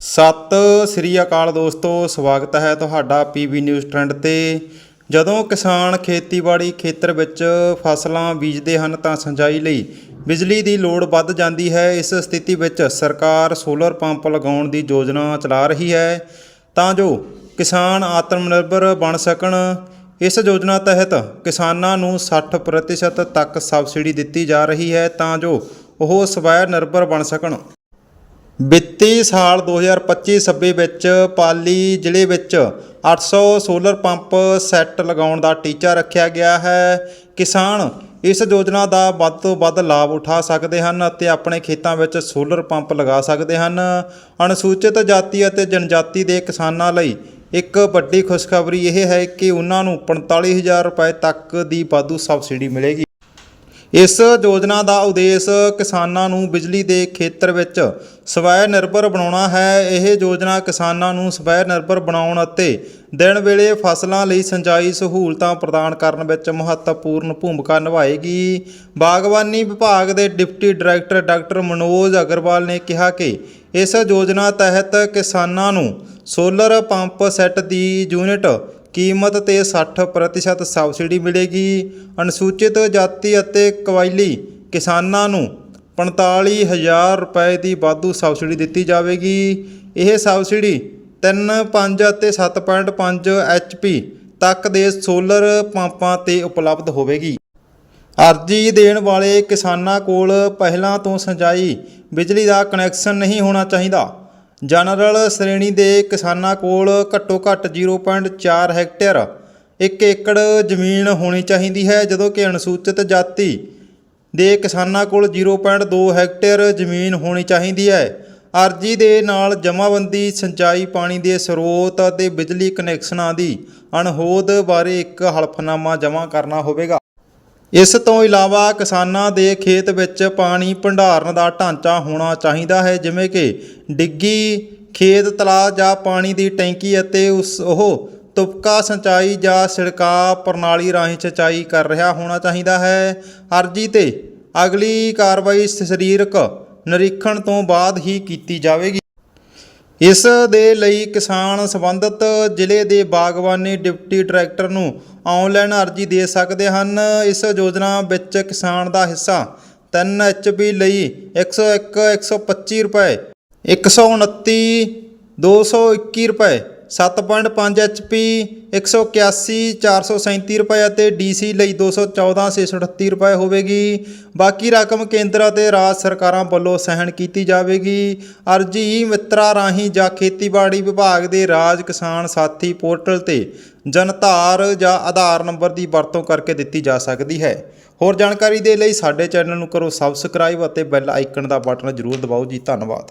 ਸਤਿ ਸ੍ਰੀ ਅਕਾਲ ਦੋਸਤੋ, ਸਵਾਗਤ ਹੈ ਤੁਹਾਡਾ ਪੀਬੀ ਨਿਊਜ਼ ਟ੍ਰੈਂਡ ਤੇ। ਜਦੋਂ ਕਿਸਾਨ ਖੇਤੀਬਾੜੀ ਖੇਤਰ ਵਿੱਚ ਫਸਲਾਂ ਬੀਜਦੇ ਹਨ ਤਾਂ ਸਿੰਚਾਈ ਲਈ ਬਿਜਲੀ ਦੀ ਲੋੜ ਵੱਧ ਜਾਂਦੀ ਹੈ। ਇਸ ਸਥਿਤੀ ਵਿੱਚ ਸਰਕਾਰ ਸੋਲਰ ਪੰਪ ਲਗਾਉਣ ਦੀ ਯੋਜਨਾ ਚਲਾ ਰਹੀ ਹੈ ਤਾਂ ਜੋ ਕਿਸਾਨ ਆਤਮ ਨਿਰਭਰ ਬਣ ਸਕਣ। ਇਸ ਯੋਜਨਾ ਤਹਿਤ ਕਿਸਾਨਾਂ ਨੂੰ 60% ਤੱਕ ਸਬਸਿਡੀ ਦਿੱਤੀ ਜਾ ਰਹੀ ਹੈ ਤਾਂ ਜੋ ਉਹ ਸਵੈ ਨਿਰਭਰ ਬਣ ਸਕਣ। ਵਿੱਤੀ ਸਾਲ 2025-26 ਵਿੱਚ ਪਾਲੀ ਜ਼ਿਲ੍ਹੇ ਵਿੱਚ 800 ਸੋਲਰ ਪੰਪ ਸੈੱਟ ਲਗਾਉਣ ਦਾ ਟੀਚਾ ਰੱਖਿਆ ਗਿਆ ਹੈ। ਕਿਸਾਨ ਇਸ ਯੋਜਨਾ ਦਾ ਵੱਧ ਤੋਂ ਵੱਧ ਲਾਭ ਉਠਾ ਸਕਦੇ ਹਨ ਅਤੇ ਆਪਣੇ ਖੇਤਾਂ ਵਿੱਚ ਸੋਲਰ ਪੰਪ ਲਗਾ ਸਕਦੇ ਹਨ। ਅਨੁਸੂਚਿਤ ਜਾਤੀ ਅਤੇ ਜਨਜਾਤੀ ਦੇ ਕਿਸਾਨਾਂ ਲਈ ਇੱਕ ਵੱਡੀ ਖੁਸ਼ਖਬਰੀ ਇਹ ਹੈ ਕਿ ਉਹਨਾਂ ਨੂੰ 45000 ਰੁਪਏ ਤੱਕ ਦੀ ਵਾਧੂ ਸਬਸਿਡੀ ਮਿਲੇਗੀ। ਇਸ ਯੋਜਨਾ ਦਾ ਉਦੇਸ਼ ਕਿਸਾਨਾਂ ਨੂੰ ਬਿਜਲੀ ਦੇ ਖੇਤਰ ਵਿੱਚ ਸਵੈ ਨਿਰਭਰ ਬਣਾਉਣਾ ਹੈ। ਇਹ ਯੋਜਨਾ ਕਿਸਾਨਾਂ ਨੂੰ ਸਵੈ ਨਿਰਭਰ ਬਣਾਉਣ ਅਤੇ ਦਿਨ ਵੇਲੇ ਫਸਲਾਂ ਲਈ ਸਿੰਜਾਈ ਸਹੂਲਤਾਂ ਪ੍ਰਦਾਨ ਕਰਨ ਵਿੱਚ ਮਹੱਤਵਪੂਰਨ ਭੂਮਿਕਾ ਨਿਭਾਏਗੀ। ਬਾਗਬਾਨੀ ਵਿਭਾਗ ਦੇ deputy director doctor Manoj Agarwal ਨੇ ਕਿਹਾ ਕਿ ਇਸ ਯੋਜਨਾ ਤਹਿਤ ਕਿਸਾਨਾਂ ਨੂੰ ਸੋਲਰ ਪੰਪ ਸੈੱਟ ਦੀ ਯੂਨਿਟ ਕੀਮਤ ਤੇ 60% ਸਬਸਿਡੀ ਮਿਲੇਗੀ। ਅਨੁਸੂਚਿਤ ਜਾਤੀ ਅਤੇ ਕਬਾਇਲੀ ਕਿਸਾਨਾਂ ਨੂੰ 45000 ਰੁਪਏ ਦੀ ਵਾਧੂ ਸਬਸਿਡੀ ਦਿੱਤੀ ਜਾਵੇਗੀ। ਇਹ ਸਬਸਿਡੀ 3 5 ਅਤੇ 7.5 ਐਚਪੀ ਤੱਕ ਦੇ ਸੋਲਰ ਪੰਪਾਂ ਤੇ ਉਪਲਬਧ ਹੋਵੇਗੀ। ਅਰਜੀ ਦੇਣ ਵਾਲੇ ਕਿਸਾਨਾਂ ਕੋਲ ਪਹਿਲਾਂ ਤੋਂ ਸਿੰਚਾਈ ਬਿਜਲੀ ਦਾ ਕਨੈਕਸ਼ਨ ਨਹੀਂ ਹੋਣਾ ਚਾਹੀਦਾ। ਜਨਰਲ ਸ਼੍ਰੇਣੀ ਦੇ ਕਿਸਾਨਾਂ ਕੋਲ ਘੱਟੋ ਘੱਟ 0.4 ਹੈਕਟੇਅਰ 1 ਏਕੜ ਜ਼ਮੀਨ ਹੋਣੀ ਚਾਹੀਦੀ ਹੈ, ਜਦੋਂ ਕਿ ਅਨੁਸੂਚਿਤ ਜਾਤੀ ਦੇ ਕਿਸਾਨਾਂ ਕੋਲ 0.2 ਹੈਕਟੇਅਰ ਜ਼ਮੀਨ ਹੋਣੀ ਚਾਹੀਦੀ ਹੈ। ਅਰਜੀ ਦੇ ਨਾਲ ਜਮ੍ਹਾਂਬੰਦੀ ਸਿੰਚਾਈ, ਪਾਣੀ ਦੇ ਸਰੋਤ ਅਤੇ ਬਿਜਲੀ ਕਨੈਕਸ਼ਨਾਂ ਦੀ ਅਣਹੋਦ ਬਾਰੇ ਇੱਕ ਹਲਫਨਾਮਾ ਜਮ੍ਹਾਂ ਕਰਨਾ ਹੋਵੇਗਾ। ਇਸ ਤੋਂ ਇਲਾਵਾ ਕਿਸਾਨਾਂ ਦੇ ਖੇਤ ਵਿੱਚ ਪਾਣੀ ਭੰਡਾਰਨ ਦਾ ਢਾਂਚਾ ਹੋਣਾ ਚਾਹੀਦਾ ਹੈ, ਜਿਵੇਂ ਕਿ ਡਿੱਗੀ ਖੇਤ ਤਲਾਅ ਜਾਂ ਪਾਣੀ ਦੀ ਟੈਂਕੀ ਅਤੇ ਉਸ ਉਹ ਤੁਪਕਾ ਸਿੰਚਾਈ ਜਾਂ ਛਿੜਕਾਅ ਪ੍ਰਣਾਲੀ ਰਾਹੀਂ ਸਿੰਚਾਈ ਕਰ ਰਿਹਾ ਹੋਣਾ ਚਾਹੀਦਾ ਹੈ। ਅਰਜੀ ਤੇ ਅਗਲੀ ਕਾਰਵਾਈ ਸਰੀਰਕ ਨਿਰੀਖਣ ਤੋਂ ਬਾਅਦ ਹੀ ਕੀਤੀ ਜਾਵੇਗੀ। ਇਸ ਦੇ ਲਈ ਕਿਸਾਨ ਸੰਬੰਧਿਤ ਜ਼ਿਲ੍ਹੇ ਦੇ ਬਾਗਬਾਨੀ ਡਿਪਟੀ ਡਾਇਰੈਕਟਰ ਨੂੰ ਆਨਲਾਈਨ ਅਰਜ਼ੀ ਦੇ ਸਕਦੇ ਹਨ। ਇਸ ਯੋਜਨਾ ਵਿੱਚ ਕਿਸਾਨ ਦਾ ਹਿੱਸਾ 3 ਐਚਪੀ ਲਈ 101 125 ਰੁਪਏ 129 221 ਰੁਪਏ 7.5 ਐਚਪੀ 181 437 ਰੁਪਏ ਅਤੇ ਡੀਸੀ ਲਈ 214 638 ਰੁਪਏ ਹੋਵੇਗੀ। ਬਾਕੀ ਰਕਮ ਕੇਂਦਰ ਅਤੇ ਰਾਜ ਸਰਕਾਰਾਂ ਵੱਲੋਂ ਸਹਿਣ ਕੀਤੀ ਜਾਵੇਗੀ। ਅਰਜੀ ਮਿੱਤਰਾ ਰਾਹੀਂ ਜਾਂ ਖੇਤੀਬਾੜੀ ਵਿਭਾਗ ਦੇ ਰਾਜ ਕਿਸਾਨ ਸਾਥੀ ਪੋਰਟਲ ਤੇ ਜਨਧਾਰ ਜਾਂ ਆਧਾਰ ਨੰਬਰ ਦੀ ਵਰਤੋਂ ਕਰਕੇ ਦਿੱਤੀ ਜਾ ਸਕਦੀ ਹੈ। ਹੋਰ ਜਾਣਕਾਰੀ ਦੇ ਲਈ ਸਾਡੇ ਚੈਨਲ ਨੂੰ ਕਰੋ ਸਬਸਕ੍ਰਾਈਬ ਅਤੇ ਬੈਲ ਆਈਕਨ ਦਾ ਬਟਨ ਜ਼ਰੂਰ ਦਬਾਓ ਜੀ। ਧੰਨਵਾਦ।